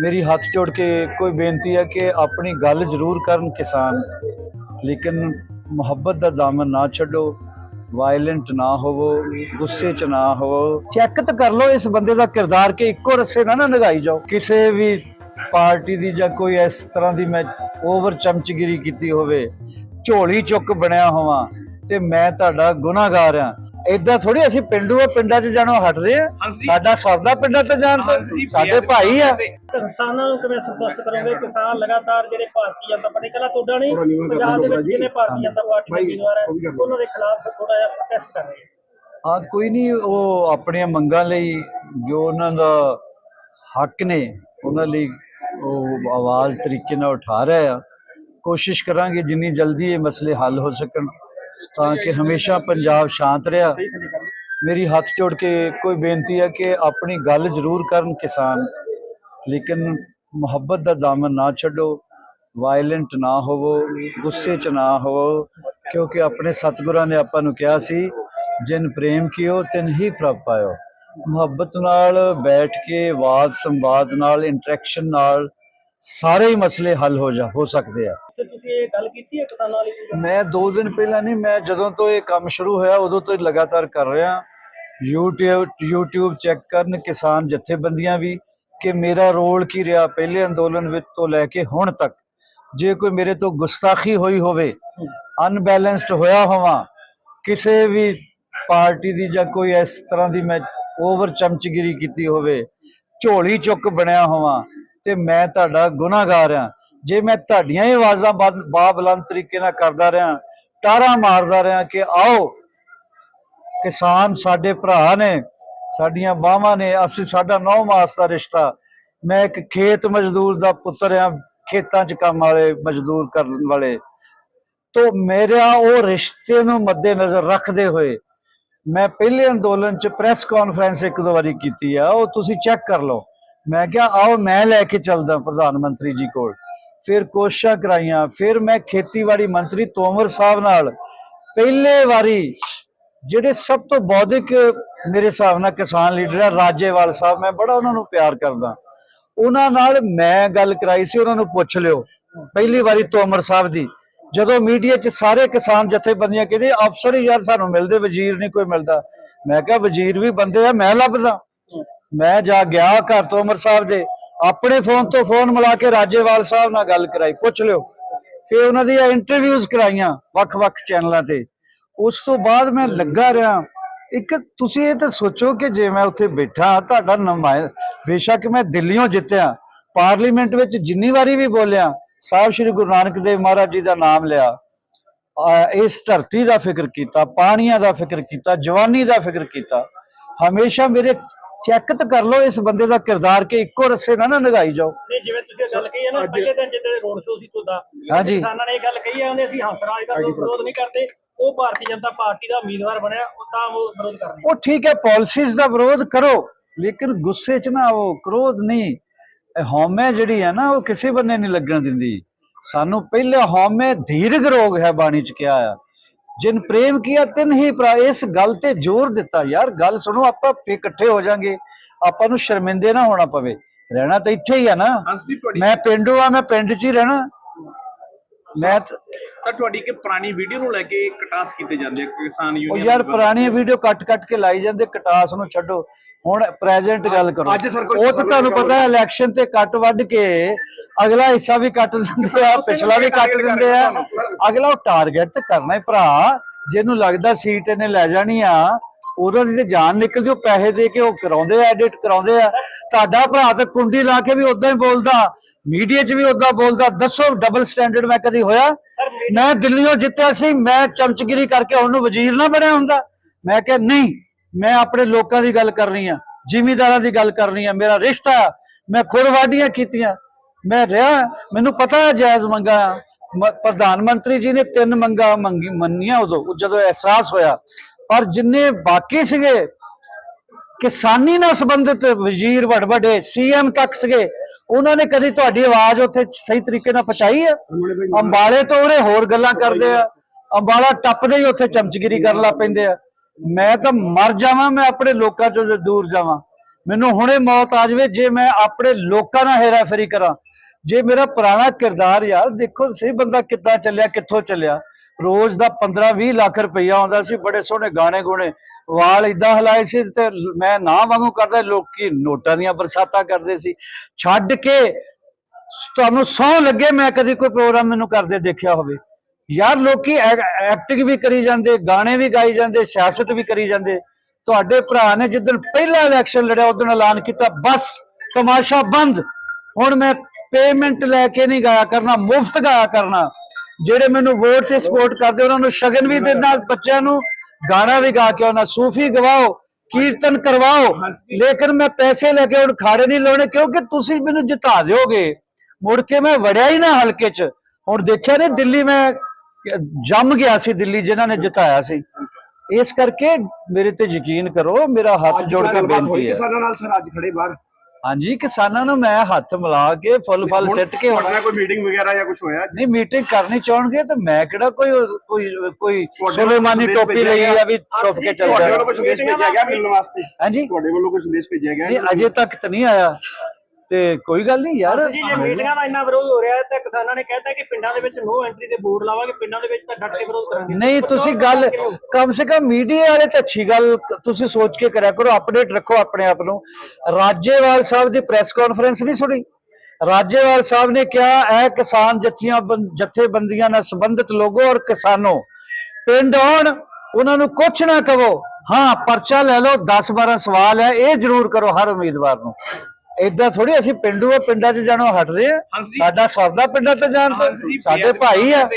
ਮੇਰੀ ਹੱਥ ਜੋੜ ਕੇ ਕੋਈ ਬੇਨਤੀ ਹੈ ਕਿ ਆਪਣੀ ਗੱਲ ਜ਼ਰੂਰ ਕਰਨ ਕਿਸਾਨ। ਲੇਕਿਨ ਮੁਹੱਬਤ ਦਾ ਦਾਮਨ ਨਾ ਛੱਡੋ ਵਾਇਲੈਂਟ ਨਾ ਹੋਵੋ, ਗੁੱਸੇ 'ਚ ਨਾ ਹੋਵੋ। ਚੈੱਕ ਤਾਂ ਕਰ ਲਓ, ਇਸ ਬੰਦੇ ਦਾ ਕਿਰਦਾਰ ਕਿ ਇੱਕੋ ਰਸੇ ਨਾ ਨਾ ਲਗਾਈ ਜਾਓ। ਕਿਸੇ ਵੀ ਪਾਰਟੀ ਦੀ ਜਾਂ ਕੋਈ ਇਸ ਤਰ੍ਹਾਂ ਦੀ ਮੈਂ ਓਵਰ ਚਮਚਗਿਰੀ ਕੀਤੀ ਹੋਵੇ, ਝੋਲੀ ਚੁੱਕ ਬਣਿਆ ਹੋਵਾਂ, ਤੇ ਮੈਂ ਤੁਹਾਡਾ ਗੁਨਾਹਗਾਰ ਆ ਏਦਾਂ ਥੋੜੀ ਅਸੀਂ ਪਿੰਡੂ ਆ ਪਿੰਡਾਂ 'ਚ ਜਾਣੋ ਹਟਦੇ ਆ। ਹਾਂਜੀ। ਸਾਡਾ ਸਰਦਾ ਪਿੰਡਾਂ ਤੇ ਜਾਣ ਤੋਂ ਹਾਂਜੀ, ਸਾਡੇ ਭਾਈ ਆ। ਕਿਸਾਨਾਂ ਨੂੰ ਕਿਵੇਂ ਸੰਤੁਸ਼ਟ ਕਰੋਗੇ? ਕਿਸਾਨ ਲਗਾਤਾਰ ਜਿਹੜੇ ਭਾਰਤੀ ਜਨਤਾ ਪਾਰਟੀ ਕੱਲਾ ਤੁਹਾਡਾ ਨਹੀਂ ਪੰਜਾਬ ਦੇ ਵਿੱਚ ਜਿਹਨੇ ਭਾਰਤੀ ਜਨਤਾ ਪਾਰਟੀ ਦੇ ਉਮੀਦਵਾਰ ਹੈ ਉਹਨਾਂ ਦੇ ਖਿਲਾਫ ਥੋੜਾ ਜਿਹਾ ਪ੍ਰੋਟੈਸਟ ਕਰ ਰਹੇ ਹੈ ਆ ਕੋਈ ਨਹੀਂ ਉਹ ਆਪਣੀਆਂ ਮੰਗਾਂ ਲਈ ਜੋ ਉਹਨਾਂ ਦਾ ਹੱਕ ਨੇ ਉਹਨਾਂ ਲਈ ਉਹ ਆਵਾਜ਼ ਤਰੀਕੇ ਨਾਲ ਉਠਾ ਰਹੇ ਆ। ਕੋਸ਼ਿਸ਼ ਕਰਾਂਗੇ ਜਿੰਨੀ ਜਲਦੀ ਇਹ ਮਸਲੇ ਹੱਲ ਹੋ ਸਕਣ। ਤਾਂ ਕਿ ਹਮੇਸ਼ਾ ਪੰਜਾਬ ਸ਼ਾਂਤ ਰਿਹਾ। ਮੇਰੀ ਹੱਥ ਜੋੜ ਕੇ ਕੋਈ ਬੇਨਤੀ ਹੈ ਕਿ ਆਪਣੀ ਗੱਲ ਜ਼ਰੂਰ ਕਰਨ ਕਿਸਾਨ। ਲੇਕਿਨ ਮੁਹੱਬਤ ਦਾ ਦਾਮਨ ਨਾ ਛੱਡੋ ਵਾਇਲੈਂਟ ਨਾ ਹੋਵੋ, ਗੁੱਸੇ 'ਚ ਨਾ ਹੋਵੋ, ਕਿਉਂਕਿ ਆਪਣੇ ਸਤਿਗੁਰਾਂ ਨੇ ਆਪਾਂ ਨੂੰ ਕਿਹਾ ਸੀ, ਜਿਨ ਪ੍ਰੇਮ ਕੀਓ, ਤਿਨ ਹੀ ਪ੍ਰਭ ਪਾਇਓ। ਮੁਹੱਬਤ ਨਾਲ ਬੈਠ ਕੇ ਵਾਦ ਸੰਵਾਦ ਨਾਲ ਇੰਟਰੈਕਸ਼ਨ ਨਾਲ ਸਾਰੇ ਹੀ ਮਸਲੇ ਹੱਲ ਹੋ ਜਾ ਹੋ ਸਕਦੇ ਆ। ਤੁਸੀਂ ਇਹ ਗੱਲ ਕੀਤੀ ਹੈ ਕਿਸਾਨਾਂ ਵਾਲੀ ਮੈਂ 2 ਦਿਨ ਪਹਿਲਾਂ ਨਹੀਂ ਮੈਂ ਜਦੋਂ ਤੋਂ ਇਹ ਕੰਮ ਸ਼ੁਰੂ ਹੋਇਆ ਉਦੋਂ ਤੋਂ ਲਗਾਤਾਰ ਕਰ ਰਿਹਾ। YouTube YouTube ਚੈੱਕ ਕਰਨ ਕਿਸਾਨ ਜਥੇਬੰਦੀਆਂ ਵੀ ਕਿ ਮੇਰਾ ਰੋਲ ਕੀ ਰਿਹਾ ਪਹਿਲੇ ਅੰਦੋਲਨ ਵਿੱਚ ਤੋਂ ਲੈ ਕੇ ਹੁਣ ਤੱਕ। ਜੇ ਕੋਈ ਮੇਰੇ ਤੋਂ ਗੁਸਤਾਖੀ ਹੋਈ ਹੋਵੇ ਅਨਬੈਲੈਂਸਡ ਹੋਇਆ ਹੋਵਾਂ ਕਿਸੇ ਵੀ ਪਾਰਟੀ ਦੀ ਜਾਂ ਕੋਈ ਇਸ ਤਰ੍ਹਾਂ ਦੀ ਮੈਂ ਓਵਰ ਚਮਚਗਿਰੀ ਕੀਤੀ ਹੋਵੇ ਝੋਲੀ ਚੁੱਕ ਬਣਿਆ ਹੋਵਾਂ ਤੇ ਮੈਂ ਤੁਹਾਡਾ ਗੁਨਾਹਗਾਰ ਆ ਜੇ ਮੈਂ ਤੁਹਾਡੀਆਂ ਹੀ ਆਵਾਜ਼ਾਂ ਬਾ- ਬਾਬੁਲੰਦ ਤਰੀਕੇ ਨਾਲ ਕਰਦਾ ਰਿਹਾ ਟਾਰਾਂ ਮਾਰਦਾ ਰਿਹਾ ਕਿ ਆਓ, ਕਿਸਾਨ ਸਾਡੇ ਭਰਾ ਨੇ, ਸਾਡੀਆਂ ਬਾਹਾਂ ਨੇ, ਅਸੀਂ ਸਾਡਾ ਨੌ ਮਾਸ ਦਾ ਰਿਸ਼ਤਾ, ਮੈਂ ਇੱਕ ਖੇਤ ਮਜ਼ਦੂਰ ਦਾ ਪੁੱਤਰ ਆ ਖੇਤਾਂ 'ਚ ਕੰਮ ਵਾਲੇ ਮਜ਼ਦੂਰ ਕਰਨ ਵਾਲੇ। ਤੋਂ ਮੇਰਾ ਉਹ ਰਿਸ਼ਤੇ ਨੂੰ ਮੱਦੇ ਨਜ਼ਰ ਰੱਖਦੇ ਹੋਏ ਮੈਂ ਪਹਿਲੇ ਅੰਦੋਲਨ 'ਚ ਪ੍ਰੈਸ ਕਾਨਫਰੰਸ ਇੱਕ ਦੋ ਵਾਰੀ ਕੀਤੀ ਆ, ਉਹ ਤੁਸੀਂ ਚੈੱਕ ਕਰ ਲਓ। ਮੈਂ ਕਿਹਾ, ਆਓ, ਮੈਂ ਲੈ ਕੇ ਚੱਲਦਾ ਪ੍ਰਧਾਨ ਮੰਤਰੀ ਜੀ ਕੋਲ। ਫਿਰ ਕੋਸ਼ਿਸ਼ਾਂ ਕਰਾਈਆਂ। ਫਿਰ ਮੈਂ ਖੇਤੀਬਾੜੀ ਮੰਤਰੀ ਤੋਮਰ ਸਾਹਿਬ ਨਾਲ ਪਹਿਲੇ ਵਾਰੀ ਜਿਹੜੇ ਸਭ ਤੋਂ ਬੌਧਿਕ ਮੇਰੇ ਹਿਸਾਬ ਨਾਲ ਕਿਸਾਨ ਲੀਡਰ ਆ, ਰਾਜੇਵਾਲ ਸਾਹਿਬ, ਮੈਂ ਬੜਾ ਉਹਨਾਂ ਨੂੰ ਪਿਆਰ ਕਰਦਾ। ਉਹਨਾਂ ਨਾਲ ਮੈਂ ਗੱਲ ਕਰਾਈ ਸੀ, ਉਹਨਾਂ ਨੂੰ ਪੁੱਛ ਲਿਓ। ਪਹਿਲੀ ਵਾਰੀ ਤੋਮਰ ਸਾਹਿਬ ਦੀ। ਜਦੋਂ ਮੀਡੀਆ 'ਚ ਸਾਰੇ ਕਿਸਾਨ ਜਥੇਬੰਦੀਆਂ ਕਹਿੰਦੇ ਅਫਸਰ ਹੀ ਯਾਰ, ਸਾਨੂੰ ਮਿਲਦੇ, ਵਜ਼ੀਰ ਨਹੀਂ ਕੋਈ ਮਿਲਦਾ। ਮੈਂ ਕਿਹਾ, ਵਜ਼ੀਰ ਵੀ ਬੰਦੇ ਆ, ਮੈਂ ਲੱਭਦਾ। ਮੈਂ ਜਾ ਗਿਆ ਘਰ ਤੋਮਰ ਸਾਹਿਬ ਦੇ, ਆਪਣੇ ਫੋਨ ਤੋਂ ਫੋਨ ਮਿਲਾ ਕੇ ਰਾਜੇਵਾਲ ਸਾਹਿਬ ਨਾਲ ਗੱਲ ਕਰਾਈ, ਪੁੱਛ ਲਿਓ। ਫਿਰ ਉਹਨਾਂ ਦੀਆਂ ਇੰਟਰਵਿਊਜ਼ ਕਰਾਈਆਂ ਵੱਖ-ਵੱਖ ਚੈਨਲਾਂ ਤੇ। ਉਸ ਤੋਂ ਬਾਅਦ ਮੈਂ ਲੱਗਾ ਰਿਹਾ। ਇੱਕ ਤੁਸੀਂ ਇਹ ਤਾਂ ਸੋਚੋ ਕਿ ਜੇ ਮੈਂ ਉੱਥੇ ਬੈਠਾ, ਤੁਹਾਡਾ ਨੁਮਾਇ, ਬੇਸ਼ੱਕ ਮੈਂ ਦਿੱਲੀੋਂ ਜਿੱਤਿਆ। ਪਾਰਲੀਮੈਂਟ ਵਿੱਚ ਜਿੰਨੀ ਵਾਰੀ ਵੀ ਬੋਲਿਆ, ਸਾਹਿਬ ਸ੍ਰੀ ਗੁਰੂ ਨਾਨਕ ਦੇਵ ਮਹਾਰਾਜ ਜੀ ਦਾ ਨਾਮ ਲਿਆ। ਇਸ ਧਰਤੀ ਦਾ ਫਿਕਰ ਕੀਤਾ, ਪਾਣੀਆਂ ਦਾ ਫਿਕਰ ਕੀਤਾ, ਜਵਾਨੀ ਦਾ ਫਿਕਰ ਕੀਤਾ। ਹਮੇਸ਼ਾ ਮੇਰੇ ਚੈੱਕ ਤਾਂ ਕਰ ਲਓ ਇਸ ਬੰਦੇ ਦਾ ਕਿਰਦਾਰ ਕਿ ਇੱਕੋ ਰਸੇ ਨਾ ਨਾ ਨਗਾਈ ਜਾਓ। ਨਹੀਂ ਜਿਵੇਂ ਤੁਸੀਂ ਗੱਲ ਕਹੀ ਹੈ ਨਾ ਪਹਿਲੇ ਦਿਨ ਜਿੱਦੇ ਰੋਡ ਸ਼ੋਅ ਸੀ ਤੁਹਾਡਾ ਹਾਂਜੀ। ਕਿਸਾਨਾਂ ਨੇ ਇਹ ਗੱਲ ਕਹੀ ਹੈ ਉਹਨੇ ਅਸੀਂ ਹੰਸਰਾਜ ਦਾ ਕੋਈ ਵਿਰੋਧ ਨਹੀਂ ਕਰਦੇ ਉਹ ਭਾਰਤੀ ਜਨਤਾ ਪਾਰਟੀ ਦਾ ਉਮੀਦਵਾਰ ਬਣਿਆ ਉਹ ਤਾਂ ਉਹ ਵਿਰੋਧ ਕਰਨਗੇ ਉਹ ਠੀਕ ਹੈ ਪਾਲਿਸੀਜ਼ ਦਾ ਵਿਰੋਧ ਕਰੋ ਲੇਕਿਨ ਗੁੱਸੇ 'ਚ ਨਾ ਆਵੋ ਕ੍ਰੋਧ ਨਹੀਂ। ਇਹ ਹਉਮੈ ਜਿਹੜੀ ਹੈ ਨਾ ਉਹ ਕਿਸੇ ਬੰਨੇ ਨਹੀਂ ਲੱਗਣ ਦਿੰਦੀ। ਸਾਨੂੰ ਪਹਿਲੇ ਹਉਮੈ ਧੀਰਗ ਰੋਗ ਹੈ ਬਾਣੀ 'ਚ ਕਿਹਾ ਆ। ਜਿਨ ਪ੍ਰੇਮ ਕੀਆ ਤਿਨ ਹੀ ਭਰਾ ਇਸ ਗੱਲ ਤੇ ਜ਼ੋਰ ਦਿੱਤਾ ਯਾਰ ਗੱਲ ਸੁਣੋ ਆਪਾਂ ਫੇ ਇਕੱਠੇ ਹੋ ਜਾਾਂਗੇ ਆਪਾਂ ਨੂੰ ਸ਼ਰਮਿੰਦੇ ਨਾ ਹੋਣਾ ਪਵੇ। ਰਹਿਣਾ ਤਾਂ ਇੱਥੇ ਹੀ ਆ ਨਾ। ਮੈਂ ਪਿੰਡੋਂ ਆ ਮੈਂ ਪਿੰਡ 'ਚ ਹੀ ਰਹਿਣਾ। ਮੈਂ ਸਰ ਤੁਹਾਡੀ ਕਿ ਪੁਰਾਣੀ ਵੀਡੀਓ ਨੂੰ ਲੈ ਕੇ ਕਟਾਸ ਕੀਤੇ ਜਾਂਦੇ ਆ ਕਿਸਾਨ ਉਹ ਯੂਨੀਅਨ ਯਾਰ ਪੁਰਾਣੀਆਂ ਵੀਡੀਓ ਕੱਟ ਕੱਟ ਕੇ ਲਾਈ ਜਾਂਦੇ ਕਟਾਸ ਨੂੰ ਛੱਡੋ। ਹੁਣ ਪ੍ਰੈਜ਼ੈਂਟ ਗੱਲ ਕਰੋ। ਅੱਜ ਸਰ ਕੋਈ ਉਹ ਤਾਂ ਤੁਹਾਨੂੰ ਪਤਾ ਹੈ ਇਲੈਕਸ਼ਨ ਤੇ ਕੱਟ ਵੱਢ ਕੇ ਅਗਲਾ ਹਿੱਸਾ ਵੀ ਕੱਟ ਦਿੰਦੇ ਆ ਪਿਛਲਾ ਵੀ ਕੱਟ ਦਿੰਦੇ ਆ। ਅਗਲਾ ਉਹ ਟਾਰਗੇਟ ਤੇ ਕਰਨਾ ਹੀ ਭਰਾ। ਜਿਹਨੂੰ ਲੱਗਦਾ ਸੀਟ ਇਹਨੇ ਲੈ ਜਾਣੀ ਆ ਉਦੋਂ ਦੀ ਤੇ ਜਾਨ ਨਿਕਲਦੀ ਉਹ ਪੈਸੇ ਦੇ ਕੇ ਉਹ ਕਰਾਉਂਦੇ ਆ ਐਡਿਟ ਕਰਾਉਂਦੇ ਆ। ਤੁਹਾਡਾ ਭਰਾ ਤੇ ਕੁੰਡੀ ਲਾ ਕੇ ਵੀ ਉਦਾਂ ਹੀ ਬੋਲਦਾ। ਮੀਡੀਆ 'ਚ ਵੀ ਉਦਾਂ ਬੋਲਦਾ ਦੱਸੋ ਡਬਲ ਸਟੈਂਡਰਡ ਮੈਂ ਕਦੀ ਹੋਇਆ? ਮੈਂ ਦਿੱਲੀੋਂ ਜਿੱਤਿਆ ਸੀ ਮੈਂ ਚਮਚਗਿਰੀ ਕਰਕੇ ਉਹਨੂੰ ਵਜ਼ੀਰ ਨਾ ਬਣਿਆ ਹੁੰਦਾ। ਮੈਂ ਕਿਹਾ ਨਹੀਂ ਮੈਂ ਆਪਣੇ ਲੋਕਾਂ ਦੀ ਗੱਲ ਕਰਨੀ ਆ ਜ਼ਿਮੀਦਾਰਾਂ ਦੀ ਗੱਲ ਕਰਨੀ ਆ ਮੇਰਾ ਰਿਸ਼ਤਾ। ਮੈਂ ਖੁਦ ਵਾਢੀਆਂ ਕੀਤੀਆਂ। ਮੈਂ ਰਿਹਾ ਮੈਨੂੰ ਪਤਾ ਜਾਇਜ਼ ਮੰਗਾ ਪ੍ਰਧਾਨ ਮੰਤਰੀ ਜੀ ਨੇ ਤਿੰਨ ਮੰਗਾ ਮੰਗੀ ਮੰਨੀਆਂ ਉਦੋਂ ਜਦੋਂ ਅਹਿਸਾਸ ਹੋਇਆ। ਪਰ ਜਿੰਨੇ ਬਾਕੀ ਸੀਗੇ ਕਿਸਾਨੀ ਨਾਲ ਸੰਬੰਧਿਤ ਵਜ਼ੀਰ ਵੱਡ ਵੱਡੇ ਸੀਐਮ ਤੱਕ ਸੀਗੇ ਉਹਨਾਂ ਨੇ ਕਦੀ ਤੁਹਾਡੀ ਆਵਾਜ਼ ਉੱਥੇ ਸਹੀ ਤਰੀਕੇ ਨਾਲ ਪਹੁੰਚਾਈ ਹੈ ਅੰਬਾਲੇ ਤੋਂ ਉਹਨੇ ਹੋਰ ਗੱਲਾਂ ਕਰਦੇ ਆ। ਅੰਬਾਲਾ ਟੱਪਦੇ ਹੀ ਉੱਥੇ ਚਮਚਗਿਰੀ ਕਰਨ ਲੱਗ ਪੈਂਦੇ ਆ। ਮੈਂ ਤਾਂ ਮਰ ਜਾਵਾਂ ਮੈਂ ਆਪਣੇ ਲੋਕਾਂ ਤੋਂ ਦੂਰ ਜਾਵਾਂ। ਮੈਨੂੰ ਹੁਣੇ ਮੌਤ ਆ ਜਾਵੇ ਜੇ ਮੈਂ ਆਪਣੇ ਲੋਕਾਂ ਨਾਲ ਹੇਰਾਫੇਰੀ ਕਰਾਂ। ਜੇ ਮੇਰਾ ਪੁਰਾਣਾ ਕਿਰਦਾਰ ਯਾਰ ਦੇਖੋ ਸਹੀ ਬੰਦਾ ਕਿੱਦਾਂ ਚੱਲਿਆ ਕਿੱਥੋਂ ਚੱਲਿਆ। ਰੋਜ਼ ਦਾ 15 20 ਲੱਖ ਰੁਪਈਆ ਆਉਂਦਾ ਸੀ, ਬੜੇ ਸੋਹਣੇ ਗਾਣੇ ਗੁਣੇ। ਵਾਲ ਇਦਾਂ ਹਲਾਏ ਸੀ ਤੇ ਮੈਂ ਨਾ ਵਾਂਗੂ ਕਰਦਾ, ਲੋਕੀ ਨੋਟਾਂ ਦੀਆਂ ਬਰਸਾਤਾਂ ਕਰਦੇ ਸੀ। ਛੱਡ ਕੇ ਤੁਹਾਨੂੰ ਸੌ ਲੱਗੇ ਮੈਂ ਕਦੀ ਕੋਈ ਪ੍ਰੋਗਰਾਮ ਮੈਨੂੰ ਕਰਦੇ ਦੇਖਿਆ ਹੋਵੇ। ਯਾਰ ਲੋਕੀ ਐਕਟਿੰਗ ਵੀ ਕਰੀ ਜਾਂਦੇ, ਗਾਣੇ ਵੀ ਗਾਈ ਜਾਂਦੇ, ਸਿਆਸਤ ਵੀ ਕਰੀ ਜਾਂਦੇ। ਤੁਹਾਡੇ ਭਰਾ ਨੇ ਜਿੱਦਣ ਪਹਿਲਾ ਇਲੈਕਸ਼ਨ ਲੜਿਆ ਉਦੋਂ ਐਲਾਨ ਕੀਤਾ, ਬਸ ਤਮਾਸ਼ਾ ਬੰਦ। ਹੁਣ ਮੈਂ ਪੇਮੈਂਟ ਲੈ ਕੇ ਨਹੀਂ ਗਾਇਆ ਕਰਨਾ, ਮੁਫਤ ਗਾਇਆ ਕਰਨਾ। ਜਿਹੜੇ ਮੈਨੂੰ ਵੋਟ ਤੇ ਸਪੋਰਟ ਕਰਦੇ ਉਹਨਾਂ ਨੂੰ ਸ਼ਗਨ ਵੀ ਦੇਣਾ ਬੱਚਿਆਂ ਨੂੰ ਗਾਣਾ ਵੀ ਗਾ ਕੇ ਉਹਨਾਂ ਸੂਫੀ ਗਵਾਓ ਕੀਰਤਨ ਕਰਵਾਓ। ਲੇਕਿਨ ਮੈਂ ਪੈਸੇ ਲੈ ਕੇ ਹੁਣ ਖਾੜੇ ਨਹੀਂ ਲਾਉਣੇ ਕਿਉਂਕਿ ਤੁਸੀਂ ਮੈਨੂੰ ਜਿਤਾ ਦਿਓਗੇ। ਮੁੜ ਕੇ ਮੈਂ ਵੜਿਆ ਹੀ ਨਾ ਹਲਕੇ 'ਚ। ਹੁਣ ਦੇਖਿਆ ਨੇ ਦਿੱਲੀ ਮੈਂ ਜੰਮ ਗਿਆ ਸੀ ਦਿੱਲੀ ਜਿਨ੍ਹਾਂ ਨੇ ਜਿਤਾਇਆ ਸੀ। ਇਸ ਕਰਕੇ ਮੇਰੇ ਤੇ ਯਕੀਨ ਕਰੋ ਮੇਰਾ ਹੱਥ ਜੋੜ ਕੇ ਬੇਨਤੀ ਹੈ। ਕਿਸਾਨਾਂ ਨਾਲ ਸਰ ਅੱਜ ਖੜੇ ਬਾਹਰ। ਹਾਂਜੀ ਕਿਸਾਨਾਂ ਨੂੰ ਮੈਂ ਹੱਥ ਮਿਲਾ ਕੇ ਫੁੱਲ ਫਲ ਸਿੱਟ ਕੇ ਤੁਹਾਡੇ ਨਾਲ ਕੋਈ ਮੀਟਿੰਗ ਵਗੈਰਾ ਜਾਂ ਕੁਝ ਹੋਇਆ? ਨਹੀਂ ਮੀਟਿੰਗ ਕਰਨੀ ਚਾਹਣਗੇ ਤਾਂ ਮੈਂ ਕਿਹੜਾ ਕੋਈ ਕੋਈ ਕੋਈ ਤੁਹਾਡੇ ਸੁਲੇਮਾਨੀ ਟੋਪੀ ਲਈ ਆ ਵੀ ਛੁਪ ਕੇ ਚੱਲ ਤੁਹਾਡੇ ਜਾਣਾ। ਵੱਲੋਂ ਕੋਈ ਸੰਦੇਸ਼ ਭੇਜਿਆ ਗਿਆ ਮਿਲਣ ਵਾਸਤੇ? ਹਾਂਜੀ। ਤੁਹਾਡੇ ਵੱਲੋਂ ਕੋਈ ਸੰਦੇਸ਼ ਭੇਜਿਆ ਗਿਆ? ਨਹੀਂ ਅਜੇ ਤੱਕ ਤਾਂ ਨਹੀਂ ਆਇਆ। ਤੇ ਕੋਈ ਗੱਲ ਨਹੀਂ ਯਾਰ। ਜੀ ਜੇ ਮੀਟਿੰਗਾਂ ਦਾ ਇੰਨਾ ਵਿਰੋਧ ਹੋ ਰਿਹਾ ਹੈ ਤਾਂ ਕਿਸਾਨਾਂ ਨੇ ਕਹਿਤਾ ਕਿ ਪਿੰਡਾਂ ਦੇ ਵਿੱਚ ਨੋ ਐਂਟਰੀ ਦੇ ਬੋਰਡ ਲਾਵਾਂਗੇ ਪਿੰਡਾਂ ਦੇ ਵਿੱਚ ਤਾਂ ਡਟ ਕੇ ਵਿਰੋਧ ਕਰਾਂਗੇ। ਨਹੀਂ ਤੁਸੀਂ ਗੱਲ ਕਮ ਸੇ ਕਮ ਮੀਡੀਆ ਵਾਲੇ ਤਾਂ ਅੱਛੀ ਗੱਲ ਤੁਸੀਂ ਸੋਚ ਕੇ ਕਰਿਆ ਕਰੋ ਅਪਡੇਟ ਰੱਖੋ ਆਪਣੇ ਆਪ ਨੂੰ। ਰਾਜੇਵਾਲ ਸਾਹਿਬ ਦੀ ਪ੍ਰੈਸ ਕਾਨਫਰੰਸ ਨਹੀਂ ਸੁਣੀ? ਰਾਜੇਵਾਲ ਸਾਹਿਬ ਨੇ ਕਿਹਾ ਇਹ ਕਿਸਾਨ ਜਥੀਆਂ ਜਥੇਬੰਦੀਆਂ ਨਾਲ ਸੰਬੰਧਿਤ ਲੋਗੋ ਔਰ ਕਿਸਾਨੋ ਪਿੰਡ ਆਉਣ ਉਹਨਾਂ ਨੂੰ ਕੁਛ ਨਾ ਕਹੋ। ਹਾਂ ਪਰਚਾ ਲੈ ਲਓ 10 12 ਸਵਾਲ ਹੈ ਇਹ ਜ਼ਰੂਰ ਕਰੋ ਹਰ ਉਮੀਦਵਾਰ ਨੂੰ। ਏਦਾਂ ਥੋੜੀ ਅਸੀਂ ਪਿੰਡੂ ਆ ਪਿੰਡਾਂ 'ਚ ਜਾਣੋਂ ਹਟ ਰਹੇ ਆ। ਸਾਡਾ ਸਰਦਾ ਪਿੰਡਾਂ ਤੇ ਜਾਣ ਤੋਂ ਸਾਡੇ ਭਾਈ ਆ।